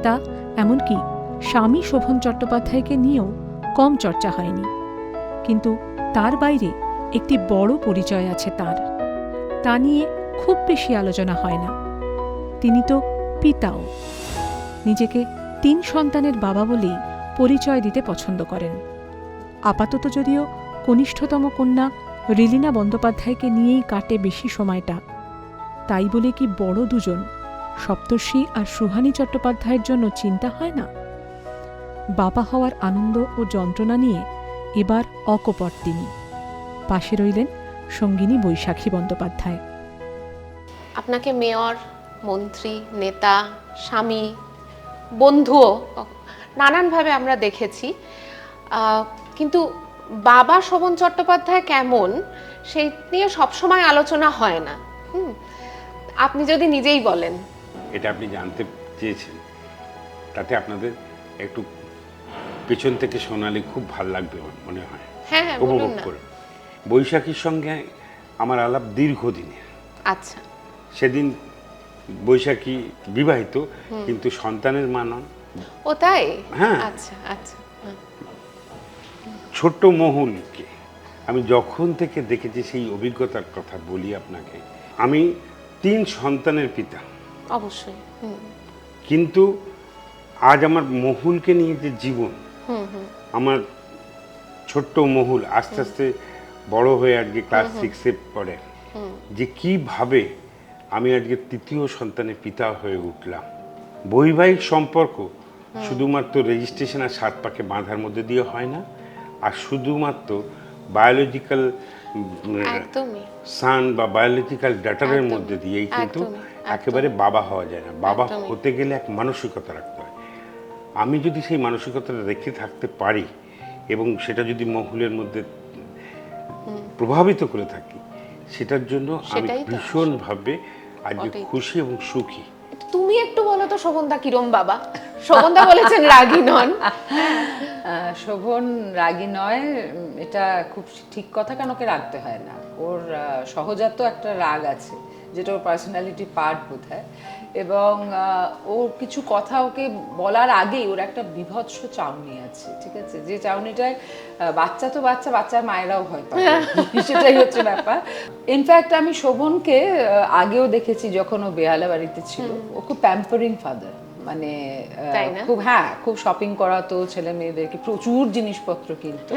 নেতা এমনকি স্বামী শোভন চট্টোপাধ্যায়কে নিয়েও কম চর্চা হয়নি। কিন্তু তার বাইরে একটি বড় পরিচয় আছে তার। তা নিয়ে খুব বেশি আলোচনা হয় না। তিনি তো পিতাও। নিজেকে তিন সন্তানের বাবা বলেই পরিচয় দিতে পছন্দ করেন। আপাতত যদিও কনিষ্ঠতম কন্যা রিলিনা বন্দ্যোপাধ্যায়কে নিয়েই কাটে বেশি সময়টা, তাই বলে কি বড় দুজন সপ্তর্ষি আর সুহানি চট্টোপাধ্যায়ের জন্য চিন্তা হয় না। বাবা হওয়ার আনন্দ ও যন্ত্রণা নিয়ে এবার অকপট তিনি। পাশে রইলেন সঙ্গিনী বৈশাখী বন্দ্যোপাধ্যায়। আপনাকে মেয়র, মন্ত্রী, নেতা, স্বামী, বন্ধুও নানানভাবে আমরা দেখেছি। কিন্তু বাবা শোভন চট্টোপাধ্যায় কেমন সেই নিয়ে সবসময় আলোচনা হয় না। আপনি যদি নিজেই বলেন। এটা আপনি জানতে চেয়েছেন তাতে আপনাদের একটু পেছন থেকে শোনালে খুব ভালো লাগবে মনে হয়। হ্যাঁ হ্যাঁ উপভোগ করে। বৈশাখীর সঙ্গে আমার আলাপ দীর্ঘদিনের। আচ্ছা। সেদিন বৈশাখী বিবাহিত কিন্তু সন্তানের মা নন। ও তাই? হ্যাঁ। আচ্ছা আচ্ছা। ছোট্ট মোহনকে আমি যখন থেকে দেখেছি সেই অভিজ্ঞতার কথা বলি আপনাকে। আমি তিন সন্তানের পিতা। অবশ্যই। হুম। কিন্তু আজ আমার মহুলকে নিয়ে যে জীবন হুম হুম। আমার ছোট্ট মহুল আস্তে আস্তে বড় হয়ে আজকে ক্লাস সিক্সে পড়ে। যে কীভাবে আমি আজকে তৃতীয় সন্তানের পিতা হয়ে উঠলাম। বৈবাহিক সম্পর্ক শুধুমাত্র রেজিস্ট্রেশন আর সাত পাকে বাঁধার মধ্যে দিয়ে হয় না আর শুধুমাত্র বায়োলজিক্যাল সান বা বায়োলজিক্যাল ডাটারের মধ্যে দিয়েই কিন্তু। একেবারে বাবা হওয়া যায় না। বাবা হতে গেলে এক মানসিকতা রাখতে হয়। আমি যদি সেই মানসিকতাটা রেখে থাকতে পারি এবং সেটা যদি মহুলের মধ্যে প্রভাবিত করে থাকি সেটার জন্য আমি ভীষণভাবে আজকে খুশি এবং সুখী। তুমি একটু বলো তো শোভনদা কিরম বাবা? শোভনদা বলেছেন রাগী নন। আহ, শোভন রাগী নয় এটা খুব ঠিক কথা কেন ওকে রাখতে হয় না। ওর সহজাত একটা রাগ আছে। যেটা ওর পার্সোনালিটি পার্ট বোধ হয় এবং ওর কিছু কথা ওকে বলার আগেই ওর একটা বিভৎস চাউনি আছে ঠিক আছে? যে চাউনিটায় বাচ্চা তো বাচ্চা বাচ্চার মায়েরাও পায় সেটাই হচ্ছে ব্যাপার। ইনফ্যাক্ট আমি শোভনকে আগেও দেখেছি যখন ও বেহালা বাড়িতে ছিল। ও খুব প্যাম্পারিং ফাদার মানে? খুব হ্যাঁ খুব শপিং করাতো ছেলে মেয়েদেরকে প্রচুর জিনিসপত্র কিনতো।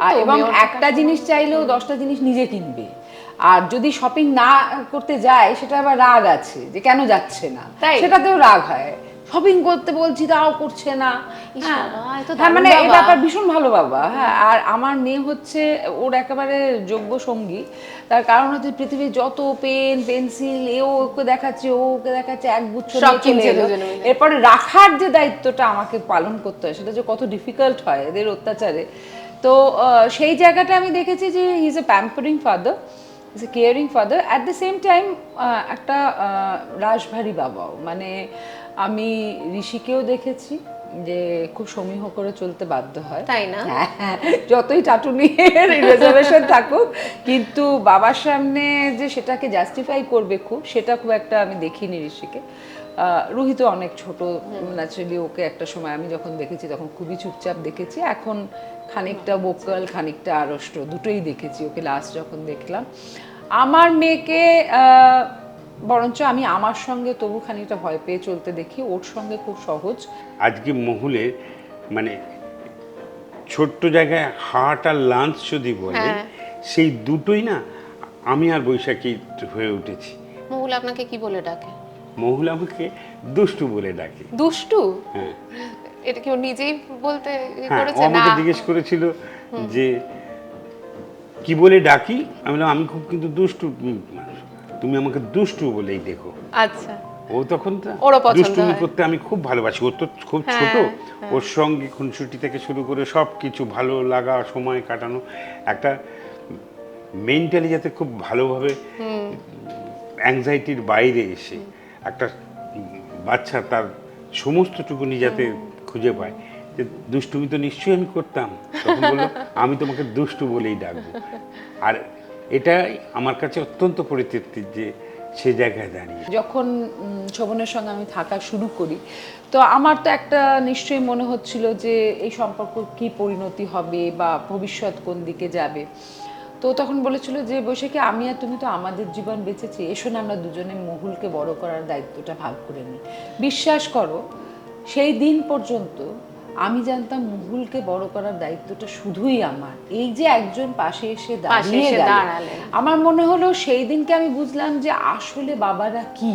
হ্যাঁ, এবং একটা জিনিস চাইলেও দশটা জিনিস নিজে কিনবে। আর যদি শপিং না করতে যায় সেটা আবার রাগ আছে যে কেন যাচ্ছে না? তাই? সেটাতেও রাগ হয়। শপিং করতে বলছি তাও করছে না। হ্যাঁ হ্যাঁ, মানে এই ব্যাপার ভীষণ ভালো বাবা হ্যাঁ। আর আমার মেয়ে হচ্ছে ওর একেবারে যোগ্য সঙ্গী। তার কারণ হচ্ছে পৃথিবীর যত পেন পেন্সিল এ ওকে দেখাচ্ছে ও ওকে দেখাচ্ছে এক গুচ্ছ। এরপরে রাখার যে দায়িত্বটা আমাকে পালন করতে হয় সেটা যে কত ডিফিকাল্ট হয় এদের অত্যাচারে। তো সেই জায়গাটা আমি দেখেছি যে he is a pampering father is a caring father at the same time একটা আহ, রাশভারী বাবাও। মানে আমি ঋষিকেও দেখেছি যে খুব সমীহ করে চলতে বাধ্য হয়। তাই না? হ্যাঁ, হ্যাঁ, যতই টাটুনি রিজার্ভেশন থাকুক কিন্তু বাবার সামনে যে সেটাকে জাস্টিফাই করবে খুব সেটা খুব একটা আমি দেখিনি ঋষিকে। রুহিত অনেক ছোট ন্যাচারালি ওকে একটা সময় আমি যখন দেখেছি তখন খুবই চুপচাপ দেখেছি। এখন খানিকটা বোকাল খানিকটা আড়ষ্ট দুটোই দেখেছি ওকে লাস্ট যখন দেখলাম। আমার মেয়েকে আহ, বরঞ্চ আমি আমার সঙ্গে তবু খানিকটা ভয় পেয়ে চলতে দেখি ওর সঙ্গে খুব সহজ। আজকে মহুলের মানে ছোট্ট জায়গায় হার্ট আর লাঞ্চ যদি বলে হ্যাঁ। সেই দুটোই না আমি আর বৈশাখী হয়ে উঠেছি। মহুল আপনাকে কি বলে ডাকে? মহুল আমাকে দুষ্টু বলে ডাকে। দুষ্টু? হ্যাঁ। এটা কি ও নিজেই বলতে হ্যাঁ করেছে? না। আমাকে জিজ্ঞেস করেছিল যে কি বলে ডাকি? আমি বললাম আমি খুব কিন্তু দুষ্টু মানুষ। তুমি আমাকে দুষ্টু বলেই দেখো। আচ্ছা। ও তখন দুষ্টুমি হয়। করতে আমি খুব ভালোবাসি। ও তো খুব হ্যাঁ, ছোট। ওর সঙ্গে খুনসুটি থেকে শুরু করে সব কিছু ভালো লাগা সময় কাটানো একটা মেন্টালি যাতে খুব ভালোভাবে অ্যাংজাইটির বাইরে এসে একটা বাচ্চা তার সমস্তটুকুনি যাতে খুঁজে পায় যে দুষ্টুমি তো নিশ্চয়ই আমি করতাম। তখন বলল, আমি তোমাকে দুষ্টু বলেই ডাকবো। আর এটাই আমার কাছে অত্যন্ত পরিতৃপ্তি যে সে জায়গায় দাঁড়িয়ে। যখন শোভনের সঙ্গে আমি থাকা শুরু করি, তো আমার তো একটা নিশ্চয়ই মনে হচ্ছিল যে এই সম্পর্ক কি পরিণতি হবে বা ভবিষ্যৎ কোন দিকে যাবে। তো তখন বলেছিল যে, বৈশাখী, আমি আর তুমি তো আমাদের জীবন বেঁচেছি। এসো না, আমরা দুজনে মহুলকে বড় করার দায়িত্বটা ভাগ করে নিই। বিশ্বাস করো সেই দিন পর্যন্ত আমি জানতাম মুহুলকে বড় করার দায়িত্বটা শুধুই আমার। এই যে একজন পাশে এসে দাঁড়িয়ে। আমার মনে হলো সেই দিনকে আমি বুঝলাম যে আসলে বাবারা কি।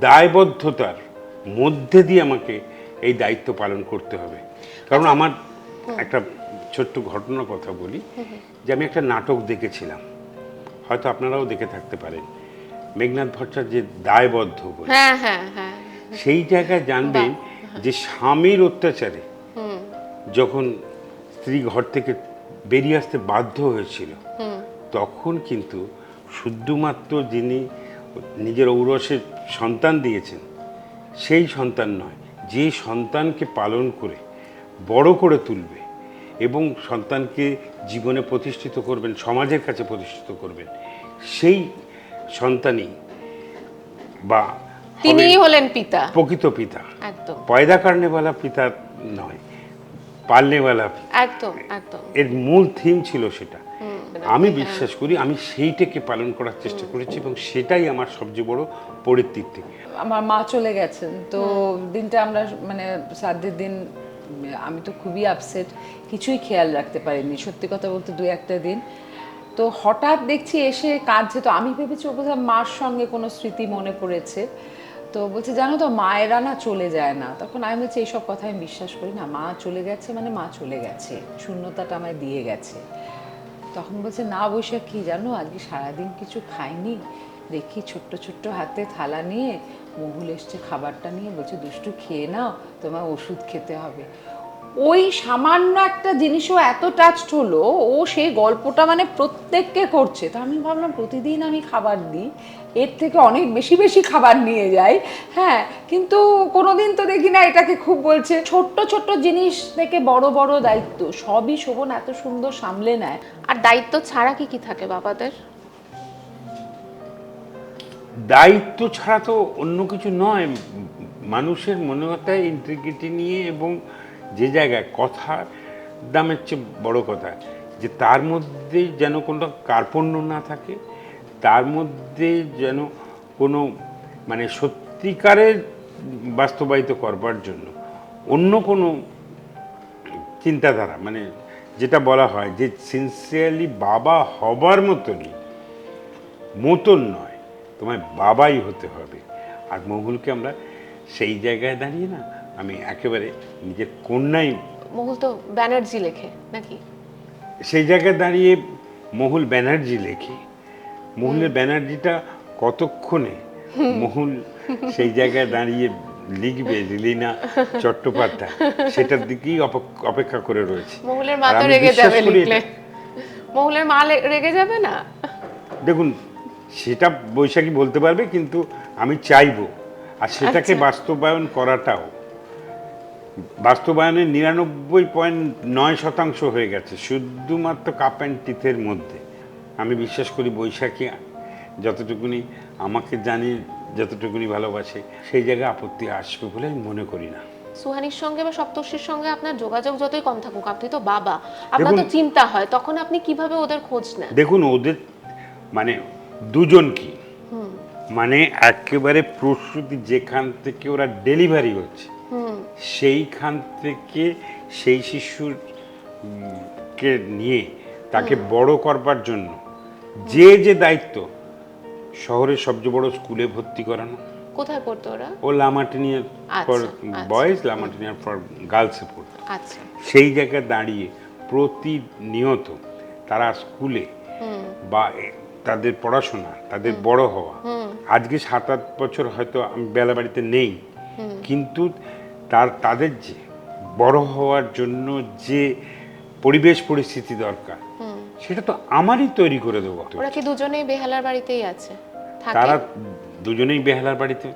দায়বদ্ধতার মধ্যে দিয়ে আমাকে এই দায়িত্ব পালন করতে হবে। কারণ আমার একটা ছোট্ট ঘটনার কথা বলি যে আমি একটা নাটক দেখেছিলাম। হয়তো আপনারাও দেখে থাকতে পারেন। মেঘনাথ ভট্টাচার্য যে দায়বদ্ধ বলে হ্যাঁ হ্যাঁ হ্যাঁ। সেই জায়গায় জানবেন যে স্বামীর অত্যাচারে যখন স্ত্রী ঘর থেকে বেরিয়ে আসতে বাধ্য হয়েছিল তখন কিন্তু শুধুমাত্র যিনি নিজের ঔরসের সন্তান দিয়েছেন সেই সন্তান নয় যে সন্তানকে পালন করে বড় করে তুলবে এবং সন্তানকে জীবনে প্রতিষ্ঠিত করবেন সমাজের কাছে প্রতিষ্ঠিত করবেন সেই সন্তানই বা তিনিই হলেন পিতা। প্রকৃত পিতা। একদম। পয়দা কারণেওয়ালা পিতা নয় একদম একদম। এর মূল থিম ছিল সেটা। আমি বিশ্বাস করি আমি সেইটাকে পালন করার চেষ্টা করেছি এবং সেটাই আমার সবচেয়ে বড় পরিতৃপ্তি। আমার মা চলে গেছেন তো দিনটা আমরা মানে শ্রাদ্ধের দিন আমি তো খুবই আপসেট কিছুই খেয়াল রাখতে পারিনি সত্যি কথা বলতে দু একটা দিন। তো হঠাৎ দেখছি এসে কাঁদছে তো আমি ভেবেছি ও বোধহয় মার সঙ্গে কোনো স্মৃতি মনে পড়েছে। তো বলছে, জানো তো, মায়েরা না চলে যায় না। তখন আমি বলছি, এইসব কথা আমি বিশ্বাস করি না। মা চলে গেছে মানে মা চলে গেছে। শূন্যতাটা আমায় দিয়ে গেছে। তখন বলছে, না বৈশাখী জানো? আজকে সারাদিন কিছু খাইনি। দেখি ছোট্ট ছোট্ট হাতে থালা নিয়ে মহুল এসছে খাবারটা নিয়ে। বলছে, দুষ্টু, খেয়ে নাও। তোমার ওষুধ খেতে হবে। ওই সামান্য একটা জিনিসও এত টাচড হলো, ও সেই গল্পটা মানে প্রত্যেককে করছে। তা আমি ভাবলাম প্রতিদিন আমি খাবার দিই, এর থেকে অনেক বেশি বেশি খাবার নিয়ে যাই। হ্যাঁ কিন্তু কোনোদিন তো দেখি না এটাকে খুব বলছে। ছোট্ট ছোট্ট জিনিস থেকে বড় বড় দায়িত্ব, সবই শোভন এত সুন্দর সামলে নেয়। আর দায়িত্ব ছাড়া কি কি থাকে বাবাদের? দায়িত্ব ছাড়া তো অন্য কিছু নয়। মানুষের মনোগতায় ইন্টিগ্রিটি নিয়ে এবং যে জায়গায় কথা দামের চেয়ে বড় কথা, যে তার মধ্যে যেন কোনো কার্পণ্য না থাকে, তার মধ্যে যেন কোনো মানে সত্যিকারের বাস্তবায়িত করবার জন্য অন্য কোনো চিন্তাধারা মানে যেটা বলা হয় যে সিনসিয়ারলি বাবা হবার মতনই, মতন নয়, তোমায় বাবাই হতে হবে। আর মহুলকে আমরা সেই জায়গায় দাঁড়িয়ে না আমি একেবারে নিজের কন্যাই মহুল তো ব্যানার্জি লেখে নাকি? সেই জায়গায় দাঁড়িয়ে মহুল ব্যানার্জি লেখে। মহুলের ব্যানার্জিটা কতক্ষণে মহুল সেই জায়গায় দাঁড়িয়ে লিখবে রিলিনা চট্টোপাধ্যায়? সেটার দিকেই অপেক- অপেক্ষা করে রয়েছে। মহুলের মা তো রেগে যাবে লিখলে। মহুলের মা রেগে যাবে না? দেখুন সেটা বৈশাখী বলতে পারবে কিন্তু আমি চাইব। আর সেটাকে আচ্ছা। বাস্তবায়ন করাটাও। বাস্তবায়নের নিরানব্বই পয়েন্ট নয় শতাংশ হয়ে গেছে শুধুমাত্র কাপ অ্যান্ড টিথের মধ্যে। আমি বিশ্বাস করি বৈশাখী যতটুকুনি আমাকে জানি যতটুকুনি ভালোবাসে সেই জায়গায় আপত্তি আসবে বলে আমি মনে করি না। সুহানির সঙ্গে বা সপ্তর্ষির সঙ্গে আপনার যোগাযোগ যতই কম থাকুক আপনি তো বাবা। আপনার তো চিন্তা হয় তখন আপনি কীভাবে ওদের খোঁজ নেন? দেখুন ওদের মানে দুজন কি? মানে একেবারে প্রস্তুতি যেখান থেকে ওরা ডেলিভারি হচ্ছে। সেইখান থেকে সেই শিশুর উম, কে নিয়ে তাকে বড় করবার জন্য যে যে দায়িত্ব শহরের সবচেয়ে বড় স্কুলে ভর্তি করানো। কোথায় পড়তো ওরা? ও লামাটিনিয়ার ফর আচ্ছা, আচ্ছা। বয়েজ লামাটিনিয়ার ফর গার্লসে পড়তো। আচ্ছা। সেই জায়গায় দাঁড়িয়ে প্রতিনিয়ত তারা স্কুলে বা তাদের পড়াশোনা তাদের বড় হওয়া। আজকে সাত আট বছর হয়তো আমি বেলা বাড়িতে নেই। কিন্তু তার তাদের যে বড় হওয়ার জন্য যে পরিবেশ পরিস্থিতি দরকার সেটা তো আমারই তৈরি করে দেবো ওরা কি দুজনেই বেহালার বাড়িতেই আছে? তারা দুজনেই বেহালার বাড়িতে।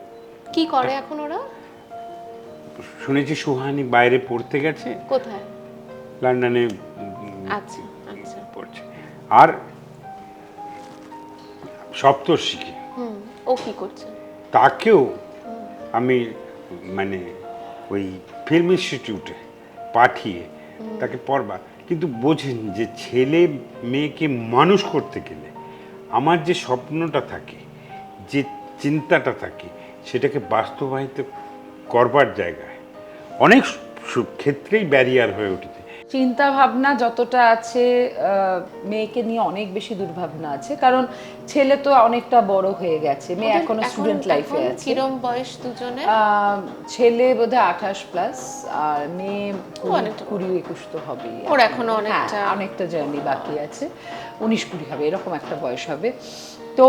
কি করে এখন ওরা? শুনেছি সুহানি বাইরে পড়তে গেছে। কোথায়? লন্ডনে আচ্ছা আচ্ছা। পড়ছে। আর সপ্তর্ষিকে ও কি করছে? তাকেও আমি মানে ওই ফিল্ম ইনস্টিটিউটে পাঠিয়ে তাকে পড়বা কিন্তু বোঝেন যে ছেলে মেয়েকে মানুষ করতে গেলে আমার যে স্বপ্নটা থাকে, যে চিন্তাটা থাকে, সেটাকে বাস্তবায়িত করবার জায়গায় অনেক ক্ষেত্রেই ব্যারিয়ার হয়ে উঠেছে। চিন্তা ভাবনা যতটা আছে মেয়েকে নিয়ে অনেক বেশি দুর্ভাবনা আছে। কারণ ছেলে তো অনেকটা বড় হয়ে গেছে মেয়ে এখনও স্টুডেন্ট লাইফে আছে। কিরম বয়স দুজনে ছেলে বোধহয় আঠাশ প্লাস আর মেয়ে কুড়ি- একুশ তো হবে ওর এখনও অনেকটা- অনেকটা জার্নি বাকি আছে। উনিশ কুড়ি হবে এরকম একটা বয়স হবে। তো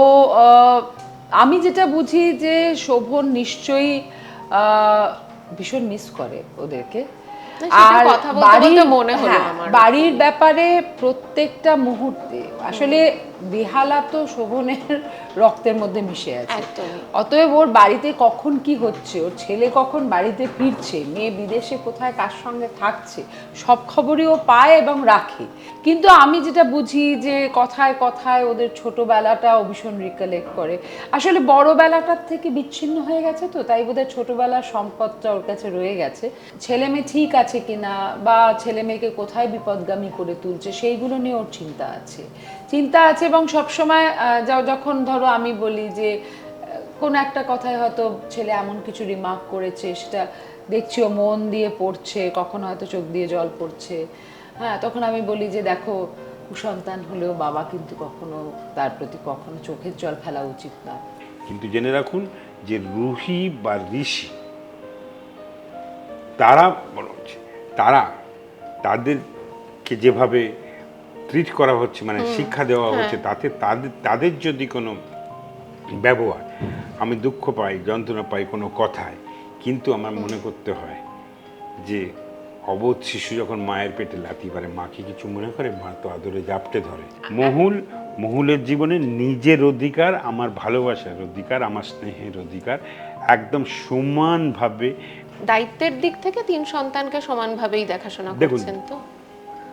আমি যেটা বুঝি যে শোভন নিশ্চয়ই ভীষণ মিস করে ওদেরকে। না, বাড়ির মনে হলো হ্যাঁ, বাড়ির ব্যাপারে প্রত্যেকটা মুহূর্তে আসলে বেহালা তো শোভনের রক্তের মধ্যে মিশে আছে। অতএব ওর বাড়িতে কখন কি হচ্ছে ওর ছেলে কখন বাড়িতে ফিরছে মেয়ে বিদেশে কোথায় কার সঙ্গে থাকছে সব খবরই ও পায় এবং রাখে। কিন্তু আমি যেটা বুঝি যে কথায় কথায় ওদের ছোটবেলাটা ও ভীষণ রিকালেক্ট করে। আসলে বড়বেলাটার থেকে বিচ্ছিন্ন হয়ে গেছে তো তাই বোধহয় ছোটবেলার সম্পদটা ওর কাছে রয়ে গেছে। ছেলে মেয়ে ঠিক আছে কিনা বা ছেলে মেয়েকে কোথায় বিপদগামী করে তুলছে সেইগুলো নিয়ে ওর চিন্তা আছে। চিন্তা আছে এবং সবসময় যখন ধরো আমি বলি যে কোনো একটা কথায় হয়তো ছেলে এমন কিছু রিমার্ক করেছে, সেটা দেখছি ও মন দিয়ে পড়ছে, কখনো হয়তো চোখ দিয়ে জল পড়ছে। হ্যাঁ তখন আমি বলি যে, দেখো কুসন্তান হলেও বাবা কিন্তু কখনো তার প্রতি কখনো চোখের জল ফেলা উচিত না। কিন্তু জেনে রাখুন যে রুহি বা ঋষি, তারা তারা তাদেরকে যেভাবে ট্রিট করা হচ্ছে মানে শিক্ষা দেওয়া হচ্ছে তাতে তাদের তাদের যদি কোনো ব্যবহার আমি দুঃখ পাই যন্ত্রণা পাই কোনো কথায় কিন্তু আমার মনে করতে হয় যে অবোধ শিশু যখন মায়ের পেটে লাথি পারে মাকে কিছু মনে করে? মা তো আদরে জাপটে ধরে। মহুল মহুলের জীবনে নিজের অধিকার আমার ভালোবাসার অধিকার আমার স্নেহের অধিকার একদম সমানভাবে দায়িত্বের দিক থেকে তিন সন্তানকে সমানভাবেই দেখাশোনা দেখুন। করছেন তো?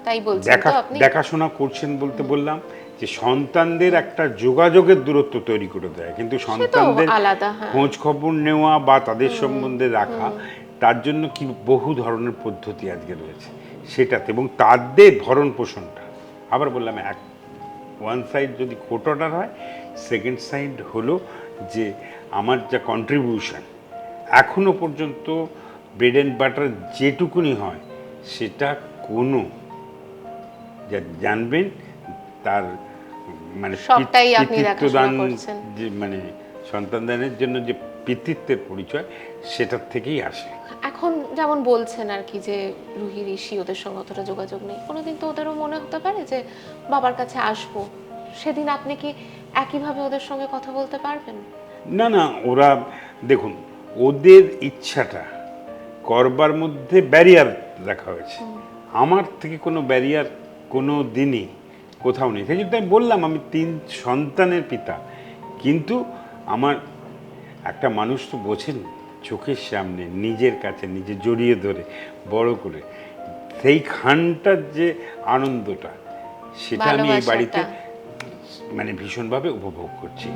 তাই বলছেন দেখা দেখাশোনা করছেন বলতে বললাম যে সন্তানদের একটা যোগাযোগের দূরত্ব তৈরি করে দেয়। কিন্তু সন্তানদের হ্যাঁ। খোঁজ খবর নেওয়া বা তাদের সম্বন্ধে রাখা তার জন্য কি বহু ধরনের পদ্ধতি আজকে রয়েছে সেটাতে এবং তাদের ভরণ পোষণটা। আবার বললাম এক ওয়ান সাইড যদি কোট অর্ডার হয় সেকেন্ড সাইড হলো যে আমার যা কন্ট্রিবিউশন এখনও পর্যন্ত ব্রেড অ্যান্ড বাটার যেটুকুনি হয় সেটা কোনো যা জানবেন তার মানে সবটাই আপনি দেখাশোনা করছেন। যে মানে সন্তানদানের জন্য যে পিতৃত্বের পরিচয় সেটার থেকেই আসে। এখন যেমন বলছেন আর কি যে রুহি ঋষি ওদের সঙ্গে অতটা যোগাযোগ নেই। কোনোদিন তো ওদেরও মনে হতে পারে যে বাবার কাছে আসব। সেদিন আপনি কি একইভাবে ওদের সঙ্গে কথা বলতে পারবেন? না না ওরা দেখুন ওদের ইচ্ছাটা করবার মধ্যে ব্যারিয়ার রাখা হয়েছে। আমার থেকে কোনো ব্যারিয়ার কোনো দিনই কোথাও নেই। সেই জন্য আমি বললাম আমি তিন সন্তানের পিতা। কিন্তু আমার একটা মানুষ তো বোঝেন চোখের সামনে নিজের কাছে নিজে জড়িয়ে ধরে বড় করে। সেই খানটার যে আনন্দটা সেটা আমি এই বাড়িতে মানে ভীষণভাবে উপভোগ করছি।